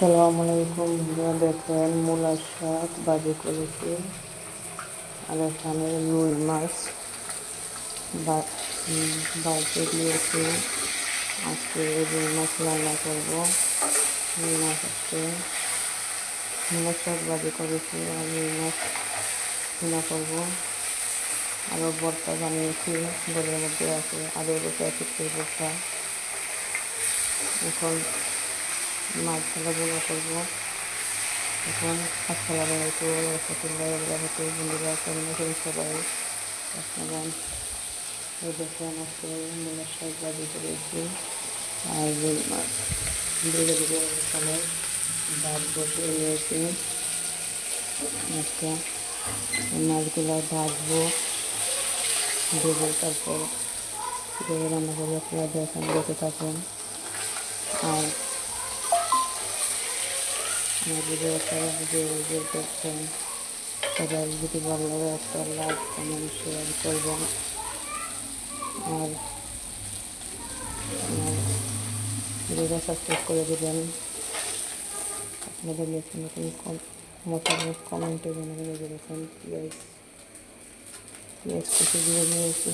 আসসালামু আলাইকুম। বন্ধুরা দেখেন মূলার শাক বাজি করেছি আর এখানে রুই মাছ বাজি দিয়েছি আজকে রুই মাছ রান্না করব। রুই মাছ আছে মূলার শাক বাজি করেছি আর রুই মাছ রান্না করব। আরও ভর্তা বানিয়েছি বলের মধ্যে আছে আলুর বসে আছে ভর্তা। এখন মাছ ভালো গুঁড়ো করব এখন আসসালামু আলাইকুম রহমতুল্লাহ বরকাতুহ বন্ধুরা কেমন আছেন সবাই আপনারা এই দেখেন আজকে মূলের শাক বাজি করেছি আর রুই মাছ ধীরে ধীরে এখানে ভাত বসিয়ে নিয়েছি আজকে এই মাছগুলো ভাজবো দেবো তারপর কীভাবে রান্না করব আপনারা দেখেন দেখে থাকুন আর আমার ভিডিও ভিডিও দেখছেন সবাই যদি ভালো লাগে একটা লাইক কমেন্ট শেয়ার করবেন আর ভিডিওটা সাবস্ক্রাইব করে দেবেন আপনাদের নতুন নতুন মতামত কমেন্টে জানাবেন যেরকম পেঁয়াজ পেঁয়াজ কুচি দিয়ে নিয়েছি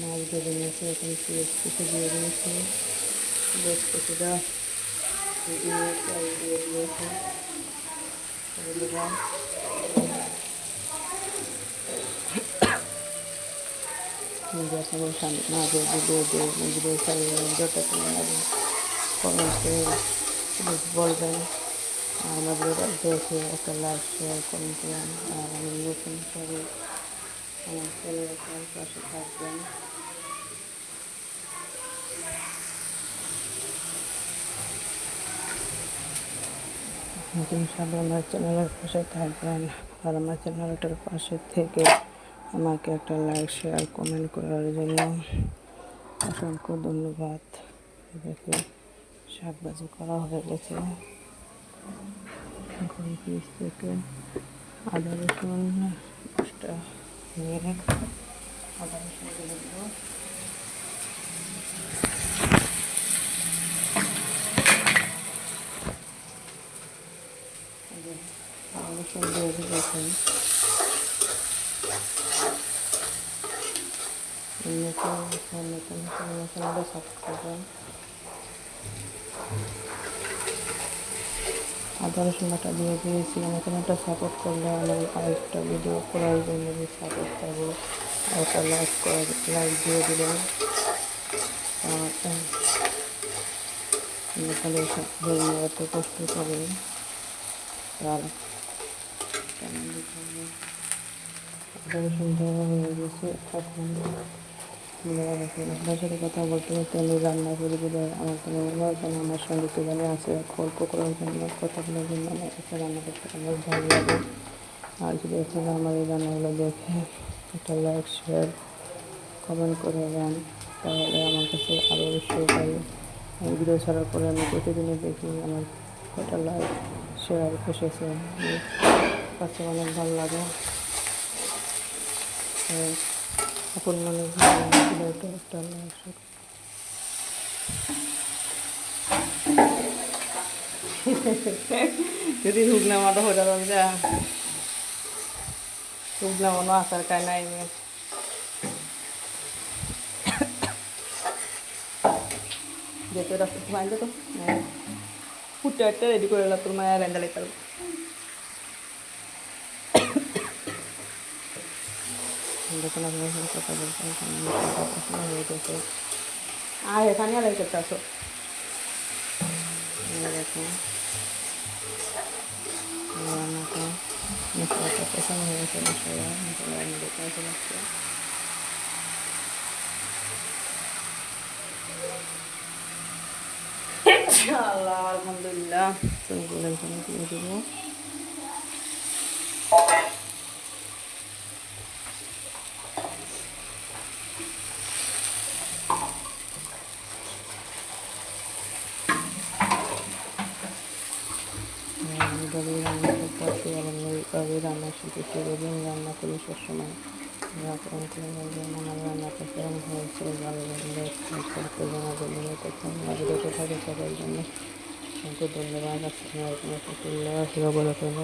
মাছ ভেজে নিয়েছি এখন পেঁয়াজ কুচি দিয়ে দিয়েছি। পেঁয়াজ কুচিটা দিয়ে চাল দিয়ে দিয়েছি। দিলাম যখন মাঝে ভিডিও দিয়ে ভিডিও চালিয়ে ভিডিওটা কেমন লাগে বলবেন। আমার ভিডিওটা দেখে একটা লাইক শেয়ার কমেন্ট আর আমি নতুন সবাই আমার চ্যানেলের পাশে থাকবেন। সবাই আমার চ্যানেলের পাশে থাকবেন আর আমার চ্যানেলটার পাশে থেকে আমাকে একটা লাইক শেয়ার কমেন্ট করার জন্য অসংখ্য ধন্যবাদ। দেখে শাকবাজি করা হয়ে গেছে। এখন পিস থেকে আদা রসুন নিয়ে আদা রসুন দিয়ে দেবো এখন নতুন নতুন মশলাটা সাফ করবেন আদা রসুন দিয়ে দিয়েছি। আমাকে একটা সাপোর্ট করলে আমার আরেকটা ভিডিও করার জন্য সাপোর্ট পাবো একটা লাইক করা লাইক দিয়ে দিলেন তাহলে সব এত কষ্ট করে আর আদা হয়ে গেছে। এখন আপনার সাথে কথা বলতে বলতে আমি রান্না করে আমার কোনো মনে হয় যেন আমার সঙ্গে কে জানি আছে, গল্প করার জন্য, কথা বলার জন্য আমার কাছে রান্না করতে অনেক ভালো লাগে। আর যদি আপনারা আমার এই রান্নাগুলো দেখে একটা লাইক শেয়ার কমেন্ট করে দেন, তাহলে আমার কাছে আরও উৎসাহ পাই আমি ভিডিও ছাড়ার পরে আমি প্রতিদিনই দেখি আমার কটা লাইক শেয়ার এসেছে। কাছে অনেক ভালো লাগে। আপন মনে একটা একটা লাইক যদি হুগনা মাটা হয়ে যাবে যা হুগনা মনো আসার কায় নাই যেতে রাস্তা আনতে তো ফুটে একটা রেডি করে তোর মায়ের রেন্ডা লেখার দেখুন আপনার সাথে কথা বলতে হয়ে গেছে আর এখানে আলাই করতে আসো দেখুন রান্নাটা মশলাটা পছন্দ হয়ে গেছে মশলা মশলা আমি দেখে আসে যাচ্ছে আল্লাহ আলহামদুলিল্লাহ চুলগুলো এখানে দিয়ে দেবো এইভাবেই রান্না করতে আসি এইভাবেই রান্না শিখে এবং রান্না করি সবসময়। আমার রান্নাটা কেমন হয়েছে ভালো লাগলে করতে জানাবেন ভিডিওটা থাকে সবার জন্য কিন্তু ধন্যবাদ আসসালামাইকুম রহমতুল্লাহ বরকাতুহ